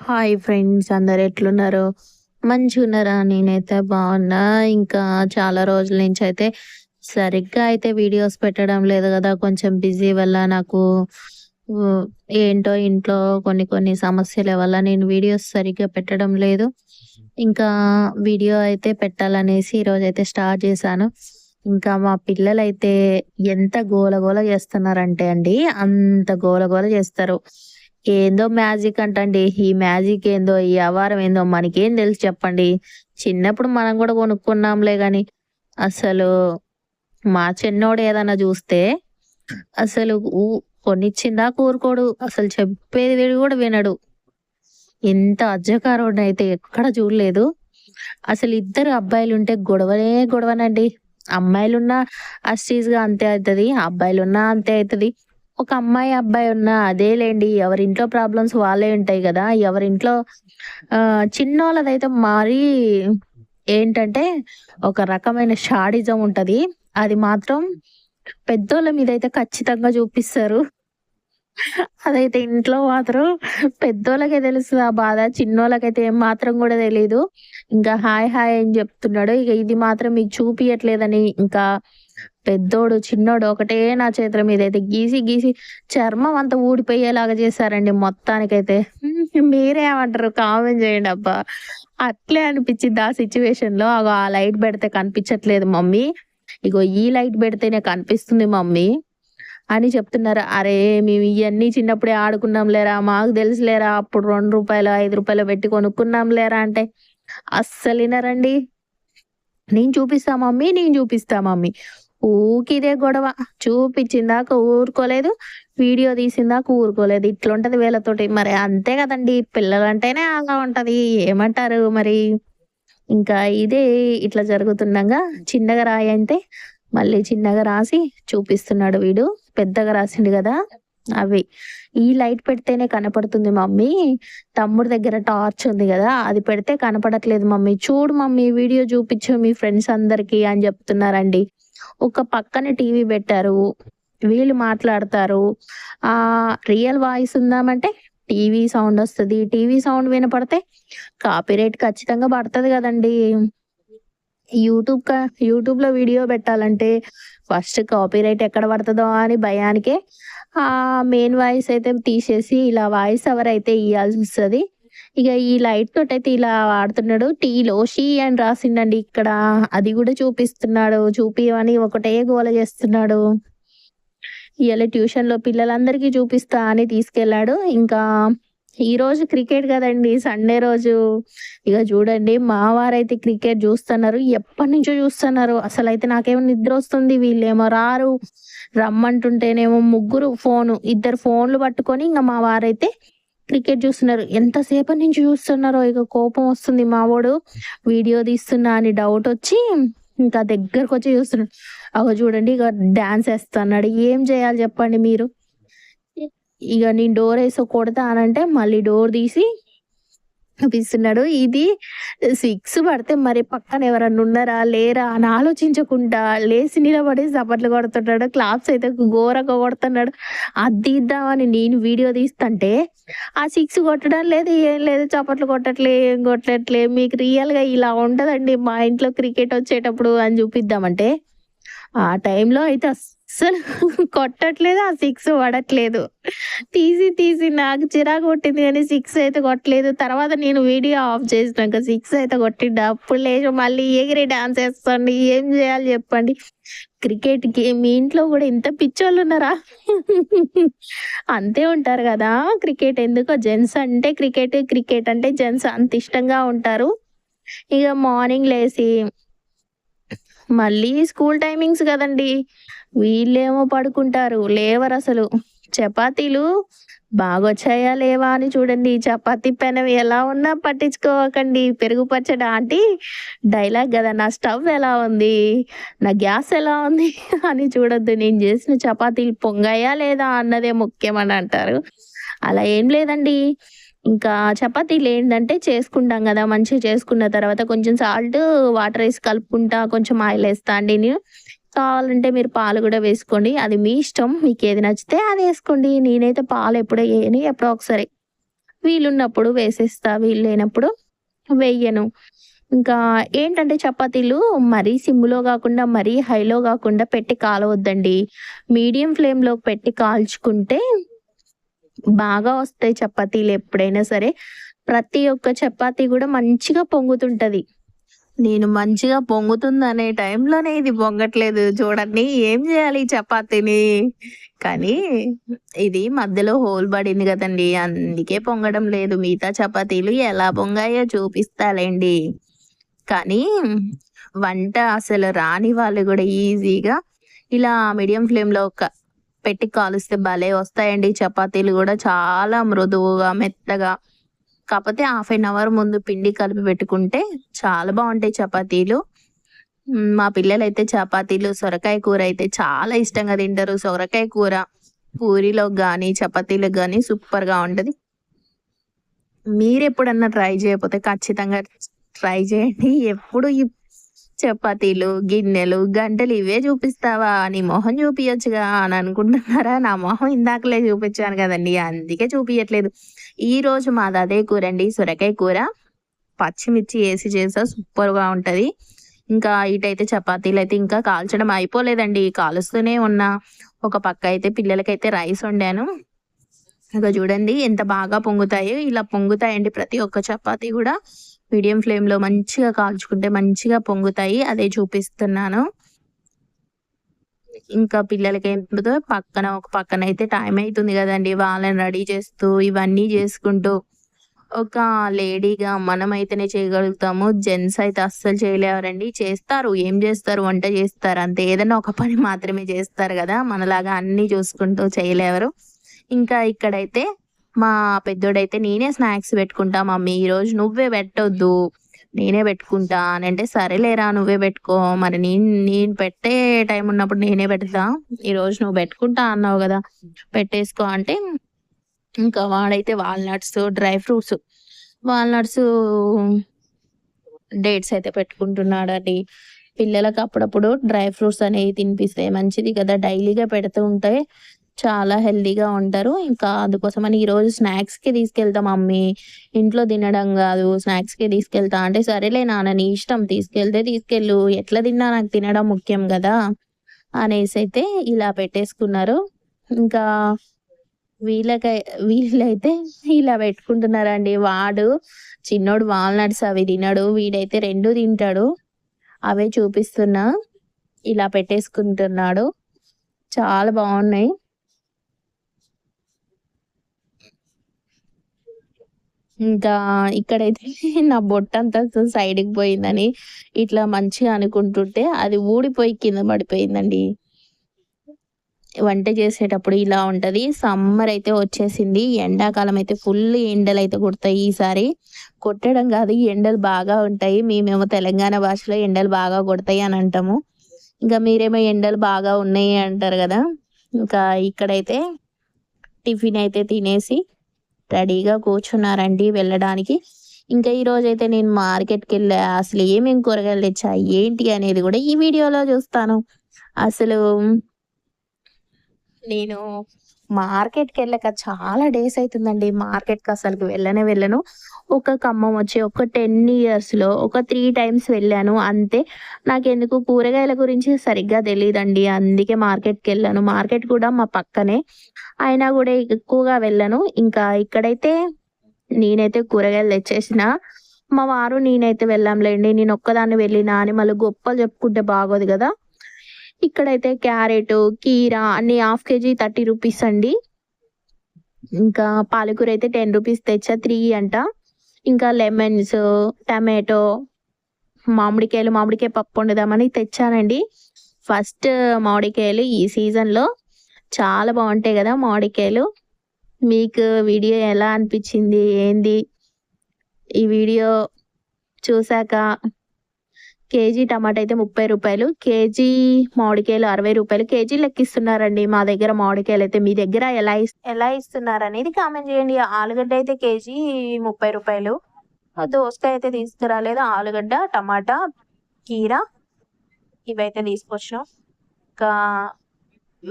Hi friends అందరు ఎట్లున్నారు? మంచిగున్నారా? నేనైతే బాగున్నా. ఇంకా చాలా రోజుల నుంచి అయితే సరిగ్గా అయితే వీడియోస్ పెట్టడం లేదు కదా. కొంచెం బిజీ వల్ల నాకు ఏంటో ఇంట్లో కొన్ని కొన్ని సమస్యల వల్ల నేను వీడియోస్ సరిగ్గా పెట్టడం లేదు. ఇంకా వీడియో అయితే పెట్టాలనేసి ఈరోజు అయితే స్టార్ట్ చేశాను. ఇంకా మా పిల్లలైతే ఎంత గోల గోల చేస్తున్నారంటే అండి అంత గోల గోల చేస్తారు. ఏందో మ్యాజిక్ అంటండి. ఈ మ్యాజిక్ ఏందో ఈ అవారం ఏందో మనకేం తెలుసు చెప్పండి. చిన్నప్పుడు మనం కూడా కొనుక్కున్నాంలే గాని అసలు మా చిన్నోడు ఏదన్నా చూస్తే అసలు ఊ- కొనిచ్చిందా కూరుకోడు. అసలు చెప్పేది వీడు కూడా వినడు. ఎంత అజ్జకారుడిని అయితే ఎక్కడ చూడలేదు. అసలు ఇద్దరు అబ్బాయిలు ఉంటే గొడవనే గొడవనండి. అమ్మాయిలున్నా అస్టీస్గా అంతే అవుతుంది అబ్బాయిలున్నా అంతే అవుతుంది ఒక అమ్మాయి అబ్బాయి ఉన్నా అదేలేండి ఎవరింట్లో ప్రాబ్లమ్స్ వాళ్ళే ఉంటాయి కదా ఎవరింట్లో ఆ చిన్నోళ్ళదైతే మరీ ఏంటంటే ఒక రకమైన షాడిజం ఉంటది. అది మాత్రం పెద్దోళ్ళ మీద అయితే ఖచ్చితంగా చూపిస్తారు. అదైతే ఇంట్లో మాత్రం పెద్దోళ్ళకే తెలుస్తుంది. ఆ బాధ చిన్నోళ్ళకైతే ఏం మాత్రం కూడా తెలియదు ఇంకా హాయ్ హాయ్ అని చెప్తున్నాడు. ఇక ఇది మాత్రం మీకు చూపించట్లేదని ఇంకా పెద్దోడు చిన్నోడు ఒకటే నా చేతుల మీద అయితే గీసి గీసి చర్మం అంతా ఊడిపోయేలాగా చేశారండి మొత్తానికైతే. మీరేమంటారు కామెంట్ చేయండి అబ్బా. అట్లే అనిపించింది ఆ సిచ్యువేషన్లో అగో ఆ లైట్ పెడితే కనిపించట్లేదు మమ్మీ. ఇగో ఈ లైట్ పెడితేనే కనిపిస్తుంది మమ్మీ అని చెప్తున్నారు. అరే మేము ఇవన్నీ చిన్నప్పుడే ఆడుకున్నాం లేరా మాకు తెలుసులేరా? అప్పుడు రెండు రూపాయలు ఐదు రూపాయలు పెట్టి కొనుక్కున్నాం లేరా అంటే అస్సలు వినరండి నేను చూపిస్తా మమ్మీ నేను చూపిస్తా మమ్మీ. ఊకిదే గొడవ. చూపించిందాక ఊరుకోలేదు వీడియో తీసిందాక ఊరుకోలేదు. ఇట్లుంటది వీళ్ళతోటి. మరి అంతే కదండి పిల్లలంటేనే అలా ఉంటది. ఏమంటారు మరి? ఇంకా ఇదే ఇట్లా జరుగుతుండగా చిన్నగా రాయి అంటే మళ్ళీ చిన్నగా రాసి చూపిస్తున్నాడు వీడు. పెద్దగా రాసిండు కదా అవి. ఈ లైట్ పెడితేనే కనపడుతుంది మమ్మీ. తమ్ముడి దగ్గర టార్చ్ ఉంది కదా అది పెడితే కనపడట్లేదు మమ్మీ. చూడు మమ్మీ వీడియో చూపించు మీ ఫ్రెండ్స్ అందరికి అని చెప్తున్నారండి. ఒక పక్కన టీవీ పెట్టారు. వీళ్ళు మాట్లాడతారు. ఆ రియల్ వాయిస్ ఉందామంటే టీవీ సౌండ్ వస్తుంది. టీవీ సౌండ్ వినపడితే కాపీరైట్ ఖచ్చితంగా పడుతుంది కదండి. యూట్యూబ్ యూట్యూబ్లో యూట్యూబ్లో వీడియో పెట్టాలంటే ఫస్ట్ కాపీరైట్ ఎక్కడ పడుతుందో అని భయానికే ఆ మెయిన్ వాయిస్ అయితే తీసేసి ఇలా వాయిస్ ఎవర్ అయితే ఇవ్వాల్సి వస్తుంది ఇక ఈ లైట్ తోటైతే అయితే ఇలా వాడుతున్నాడు. టీలో షీ అని రాసిండండి ఇక్కడ. అది కూడా చూపిస్తున్నాడు. చూపియమని ఒకటే గోల చేస్తున్నాడు. ఇవాళ ట్యూషన్లో పిల్లలందరికీ చూపిస్తా అని తీసుకెళ్ళాడు. ఇంకా ఈ రోజు క్రికెట్ కదండి సండే రోజు. ఇక చూడండి మా వారైతే క్రికెట్ చూస్తున్నారు. ఎప్పటి నుంచో చూస్తున్నారు. అసలు అయితే నాకేమో నిద్ర వస్తుంది వీళ్ళేమో రారు. రమ్మంటుంటేనేమో ముగ్గురు ఫోను ఇద్దరు ఫోన్లు పట్టుకొని ఇంకా మా వారైతే క్రికెట్ చూస్తున్నారు. ఎంతసేపటి నుంచి చూస్తున్నారో ఇక కోపం వస్తుంది మా వాడు వీడియో తీస్తున్నా అని డౌట్ వచ్చి ఇంకా దగ్గరకు వచ్చి చూస్తున్నాడు. అగో చూడండి ఇక డాన్స్ వేస్తున్నాడు. ఏం చేయాలి చెప్పండి మీరు? ఇక నేను డోర్ వేసి కొడతా అనంటే మళ్ళీ డోర్ తీసి చూపిస్తున్నాడు. ఇది సిక్స్ పడితే మరి పక్కన ఎవరన్నా ఉన్నారా? లేరా? అని ఆలోచించకుండా లేచి నిలబడి చప్పట్లు కొడుతున్నాడు క్లాప్స్ అయితే ఘోరంగా కొడుతున్నాడు. అది ఇద్దామని నేను వీడియో తీస్తుంటే ఆ సిక్స్ కొట్టడం లేదు ఏం లేదు చప్పట్లు కొట్టట్లే ఏం కొట్టట్లే మీకు రియల్గా ఇలా ఉండదండి మా ఇంట్లో క్రికెట్ వచ్చేటప్పుడు అని చూపిద్దామంటే ఆ టైంలో అయితే అస్సలు కొట్టట్లేదు ఆ సిక్స్ పడట్లేదు. తీసి తీసి నాకు చిరాకు కొట్టింది కానీ సిక్స్ అయితే కొట్టలేదు. తర్వాత నేను వీడియో ఆఫ్ చేసినాక సిక్స్ అయితే కొట్టిండు. అప్పుడు లేచి మళ్ళీ ఎగిరి డాన్స్ వేస్తాండి. ఏం చేయాలి చెప్పండి. క్రికెట్ గేమ్ మీ ఇంట్లో కూడా ఇంత పిచ్చోళ్ళు ఉన్నారా? అంతే ఉంటారు కదా. క్రికెట్ ఎందుకో జెంట్స్ అంటే క్రికెట్ క్రికెట్ అంటే జెంట్స్ అంత ఇష్టంగా ఉంటారు. ఇక మార్నింగ్ లేసి మళ్ళీ స్కూల్ టైమింగ్స్ కదండి. వీళ్ళేమో పడుకుంటారు లేవరు అసలు. చపాతీలు బాగొచ్చాయా లేవా అని చూడండి. చపాతీ పెనం ఎలా ఉన్నా పట్టించుకోకండి. పెరుగు పచ్చడి ఆంటీ డైలాగ్ కదా నా స్టవ్ ఎలా ఉంది? నా గ్యాస్ ఎలా ఉంది? అని చూడొద్దు. నేను చేసిన చపాతీలు పొంగాయా లేదా అన్నదే ముఖ్యం అని అంటారు. అలా ఏం లేదండి. ఇంకా చపాతీలు ఏంటంటే చేసుకుంటాం కదా మంచిగా చేసుకున్న తర్వాత కొంచెం సాల్ట్ వాటర్ వేసి కలుపుకుంటా కొంచెం ఆయిల్ వేస్తా అండి నేను. కావాలంటే మీరు పాలు కూడా వేసుకోండి. అది మీ ఇష్టం. మీకు ఏది నచ్చితే అది వేసుకోండి. నేనైతే పాలు ఎప్పుడో వేయని ఎప్పుడో ఒకసారి. వీలున్నప్పుడు వేసేస్తా వీలు లేనప్పుడు వేయను. ఇంకా ఏంటంటే చపాతీలు మరీ సిమ్లో కాకుండా మరీ హైలో కాకుండా పెట్టి కాలవద్దండి. మీడియం ఫ్లేమ్లో పెట్టి కాల్చుకుంటే బాగా వస్తాయి చపాతీలు ఎప్పుడైనా సరే. ప్రతి ఒక్క చపాతీ కూడా మంచిగా పొంగుతుంటుంది. నేను మంచిగా పొంగుతుందనే టైంలోనే ఇది పొంగట్లేదు చూడండి. ఏం చేయాలి చపాతీని? కానీ ఇది మధ్యలో హోల్ పడింది కదండి. అందుకే పొంగడం లేదు. మిగతా చపాతీలు ఎలా పొంగాయో చూపిస్తాలేండి. కానీ వంట అసలు రాని వాళ్ళు కూడా ఈజీగా ఇలా మీడియం ఫ్లేమ్లో ఒక పెట్టి కాలుస్తే భలే వస్తాయండి. చపాతీలు కూడా చాలా మృదువుగా మెత్తగా కాకపోతే హాఫ్ అన్ అవర్ ముందు పిండి కలిపి పెట్టుకుంటే చాలా బాగుంటాయి చపాతీలు. మా పిల్లలు అయితే చపాతీలు సొరకాయ కూర అయితే చాలా ఇష్టంగా తింటారు. సొరకాయ కూర పూరీలోకి కానీ చపాతీలకు కానీ సూపర్గా ఉంటుంది. మీరు ఎప్పుడన్నా ట్రై చేయకపోతే ఖచ్చితంగా ట్రై చేయండి. ఎప్పుడు ఈ చపాతీలు గిన్నెలు గంటలు ఇవే చూపిస్తావా? నీ మొహం చూపించచ్చుగా అని అనుకుంటున్నారా? నా మొహం ఇందాకలే చూపించాను కదండి అందుకే చూపించట్లేదు ఈ రోజు మాది అదే కూర అండి సొరకాయ కూర. పచ్చిమిర్చి వేసి చేసా సూపర్గా ఉంటుంది. ఇంకా ఇటైతే చపాతీలు అయితే ఇంకా కాల్చడం అయిపోలేదండి కాలుస్తూనే ఉన్నా. ఒక పక్క అయితే పిల్లలకైతే రైస్ వండాను. ఇంకా చూడండి ఎంత బాగా పొంగుతాయో. ఇలా పొంగుతాయండి ప్రతి ఒక్క చపాతీ కూడా. మీడియం ఫ్లేమ్లో మంచిగా కాల్చుకుంటే మంచిగా పొంగుతాయి. అదే చూపిస్తున్నాను. ఇంకా పిల్లలకి ఏంటో పక్కన ఒక పక్కన అయితే టైం అవుతుంది కదండి. వాళ్ళని రెడీ చేస్తూ ఇవన్నీ చేసుకుంటూ ఒక లేడీగా మనం అయితేనే చేయగలుగుతాము. జెంట్స్ అయితే అస్సలు చేయలేవరండి. చేస్తారు. ఏం చేస్తారు? వంట చేస్తారు. అంతే. ఏదైనా ఒక పని మాత్రమే చేస్తారు కదా. మనలాగా అన్ని చూసుకుంటూ చేయలేవరు. ఇంకా ఇక్కడైతే మా పెద్దోడైతే నేనే స్నాక్స్ పెట్టుకుంటా మమ్మీ ఈరోజు నువ్వే పెట్టొద్దు నేనే పెట్టుకుంటా అని అంటే సరేలేరా నువ్వే పెట్టుకో మరి నేను నేను పెట్టే టైం ఉన్నప్పుడు నేనే పెడతా ఈరోజు నువ్వు పెట్టుకుంటా అన్నావు కదా పెట్టేసుకో అంటే ఇంకా వాడైతే walnuts dry fruits walnuts dates అయితే పెట్టుకుంటున్నాడండి. పిల్లలకు అప్పుడప్పుడు డ్రై ఫ్రూట్స్ అనేవి తినిపిస్తే మంచిది కదా డైలీగా పెడుతూ ఉంటే చాలా హెల్దీగా ఉంటారు. ఇంకా అందుకోసమని ఈరోజు స్నాక్స్కి తీసుకెళ్తాం మమ్మీ. ఇంట్లో తినడం కాదు స్నాక్స్కి తీసుకెళ్తా అంటే సరేలే నాన్న నీ ఇష్టం తీసుకెళ్తే తీసుకెళ్ళు. ఎట్లా తిన్నా నాకు తినడం ముఖ్యం కదా అనేసి అయితే ఇలా పెట్టేసుకున్నారు. ఇంకా వీళ్ళకై వీళ్ళైతే ఇలా పెట్టుకుంటున్నారండి. వాడు చిన్నోడు వాల్నట్స్ అవి తినడు. వీడైతే రెండు తింటాడు. అవే చూపిస్తున్నా. ఇలా పెట్టేసుకుంటున్నాడు. చాలా బాగున్నాయి. ఇంకా ఇక్కడైతే నా బొట్టంతా సైడ్కి పోయిందని ఇట్లా మంచిగా అనుకుంటుంటే అది ఊడిపోయి కింద పడిపోయిందండి. వంట చేసేటప్పుడు ఇలా ఉంటది. సమ్మర్ అయితే వచ్చేసింది. ఎండాకాలం అయితే ఫుల్ ఎండలు అయితే కొడతాయి ఈసారి. కొట్టడం కాదు ఎండలు బాగా ఉంటాయి. మేమేమో తెలంగాణ భాషలో ఎండలు బాగా కొడతాయి అని అంటాము. ఇంకా మీరేమో ఎండలు బాగా ఉన్నాయి అంటారు కదా. ఇంకా ఇక్కడైతే టిఫిన్ అయితే తినేసి రెడీగా కూర్చున్నారండి వెళ్ళడానికి. ఇంకా ఈ రోజైతే అయితే నేను మార్కెట్కి వెళ్ళా అసలు ఏమేమి కూరగాయలు తెచ్చా ఏంటి అనేది కూడా ఈ వీడియోలో చూస్తాను. అసలు నేను మార్కెట్కి వెళ్ళక చాలా డేస్ అవుతుందండి మార్కెట్కి అసలు వెళ్ళనే వెళ్ళను. ఒక ఖమ్మం వచ్చి ఒక టెన్ ఇయర్స్లో ఒక త్రీ టైమ్స్ వెళ్ళాను. అంతే. నాకెందుకు? కూరగాయల గురించి సరిగ్గా తెలియదండి అందుకే మార్కెట్కి వెళ్ళాను మార్కెట్ కూడా మా పక్కనే. అయినా కూడా ఎక్కువగా వెళ్ళను. ఇంకా ఇక్కడైతే నేనైతే కూరగాయలు తెచ్చేసిన. మా వారు నేనైతే వెళ్ళాంలేండి. నేను ఒక్కదాన్ని వెళ్ళినా. అని మళ్ళీ గొప్పలు చెప్పుకుంటే బాగోదు కదా. ఇక్కడైతే క్యారెట్ కీరా అన్ని హాఫ్ కేజీ థర్టీ రూపీస్ అండి. ఇంకా పాలకూర అయితే టెన్ రూపీస్ తెచ్చా త్రీ అంట. ఇంకా లెమన్స్ టమాటో మామిడికాయలు మామిడికాయ పప్పు వండుదామని తెచ్చానండి. ఫస్ట్ మామిడికాయలు ఈ సీజన్లో చాలా బాగుంటాయి కదా మామిడికాయలు. మీకు వీడియో ఎలా అనిపించింది ఏంది? ఈ వీడియో చూసాక కేజీ టమాటా అయితే ముప్పై రూపాయలు కేజీ మామిడికాయలు అరవై రూపాయలు. కేజీ లెక్కిస్తున్నారండి మా దగ్గర మామిడికాయలు అయితే. మీ దగ్గర ఎలా ఇస్- ఎలా ఇస్తున్నారు అనేది కామెంట్ చేయండి. ఆలుగడ్డ అయితే కేజీ ముప్పై రూపాయలు. దోసకాయ అయితే తీసుకురాలేదు. ఆలుగడ్డ టమాటా కీర ఇవైతే తీసుకొచ్చినాం. ఇంకా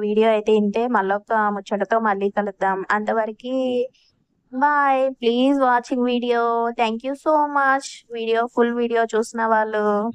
వీడియో అయితే ఇంతే. మళ్ళొక ముచ్చటతో మళ్ళీ కలుద్దాం. అంతవరకు bye. Please watching video. Thank you so much. Video full video చూసిన వాళ్ళు.